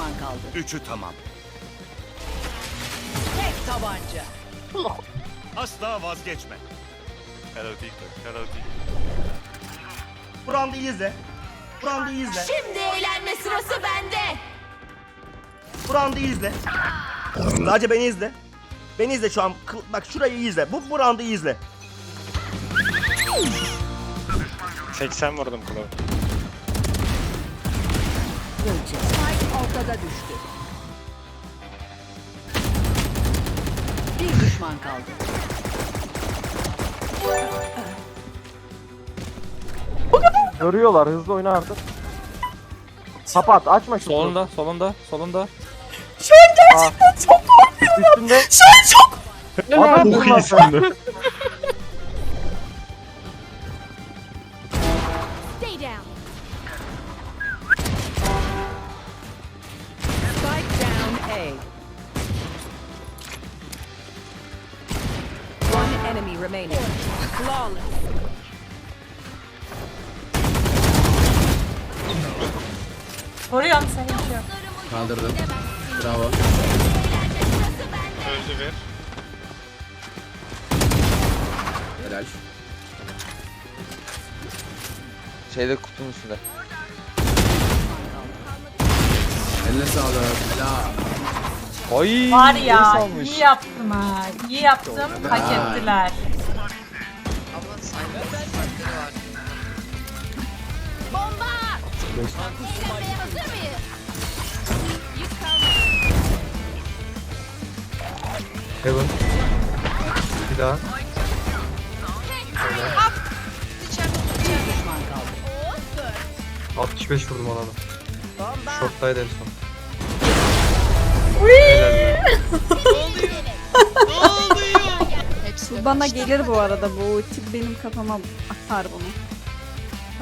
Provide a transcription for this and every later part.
düşman kaldı. Üçü tamam. Tek tabanca. Asla vazgeçme. Hello TikTok. Hello TikTok. Bu roundu iyi izle. Bu roundu iyi izle. Şimdi eğlenme sırası bende. Bu roundu iyi izle. Sadece beni izle. Beni izle şu an. Bak şurayı iyi izle. Bu, bu roundu iyi izle. 80 vurdum kulağı. Spike ortada düştü. Bir düşman kaldı. Görüyorlar hızlı oyna artık. Kapat açma şu Solunda, solunda, solunda. üstünde. Şu an çok. Adam Çok iyisin enemy remaining. Flawless. Koruyorum seni hiç yok. Kaldırdım. Bravo. Öldü bir. Helal. Şeyde kutunun üstünde. Eline sağlık. Ya. Ay. Var ya almış. iyi yaptım ha. İyi yaptım. Hak ettiler. Bomba. Eğlenmeye hazır mıyız? Yük kalmadı. Heaven. Bir daha. Oo, dur. 65 vurdum ona da. Bomba. Short'taydı en son. Hepsi Bana gelir bu arada bu ulti benim kafama atar bunu.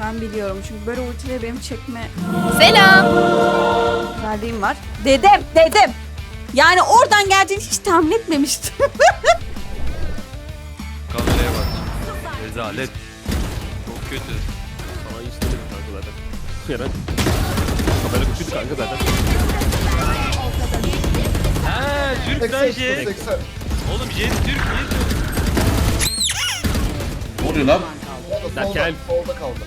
Ben biliyorum çünkü böyle ultileri benim çekme Selam. verdiğim var. Dedim, dedim. Yani oradan geldiğini hiç tahmin etmemiştim. Kameraya bak. Rezalet. Çok kötü. Sana istedim kanka zaten. Yeren. Kamera kötüydü kanka zaten. He, Türk lan Jet. Oğlum Jet Türk niye Türk? Ne oluyor lan? Derken. Solda kaldı.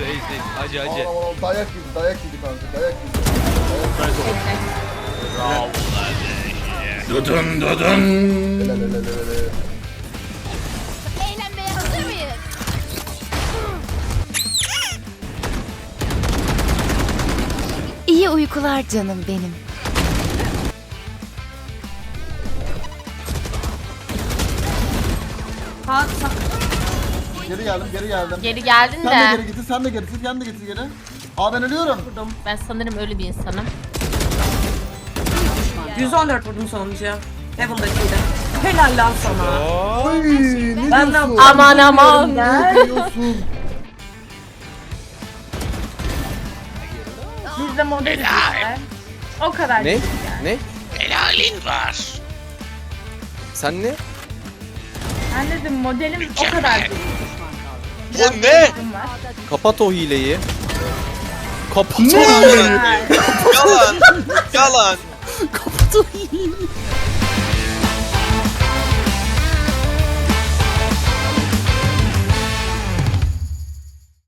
Reis reis. Acı acı. Dayak yedi, dayak yedi kanka, dayak yedi. Dudun dudun. Helal helal helal. Eğlenmeye hazır mıyız? İyi uykular canım benim. Ha, sa- Geri geldim, geri geldim. Geri geldin Sen de geri getir, sen de getir, sen de getir geri. Aa ben ölüyorum. Ben sanırım öyle bir insanım. 114 vurdum sonuncuya. Heaven'dakiydi. Helal lan sana. Oy, ne Ben de diyorsun? Aman aman. Ne diyorsun? Biz de modeliz işte. O kadar. Ne? Ne? Helalin var. Sen ne? Ben dedim modelim o kadar. Bu ne? var. Kapat o hileyi. Kapat o hileyi. Yalan. Yalan. Kapat o hileyi.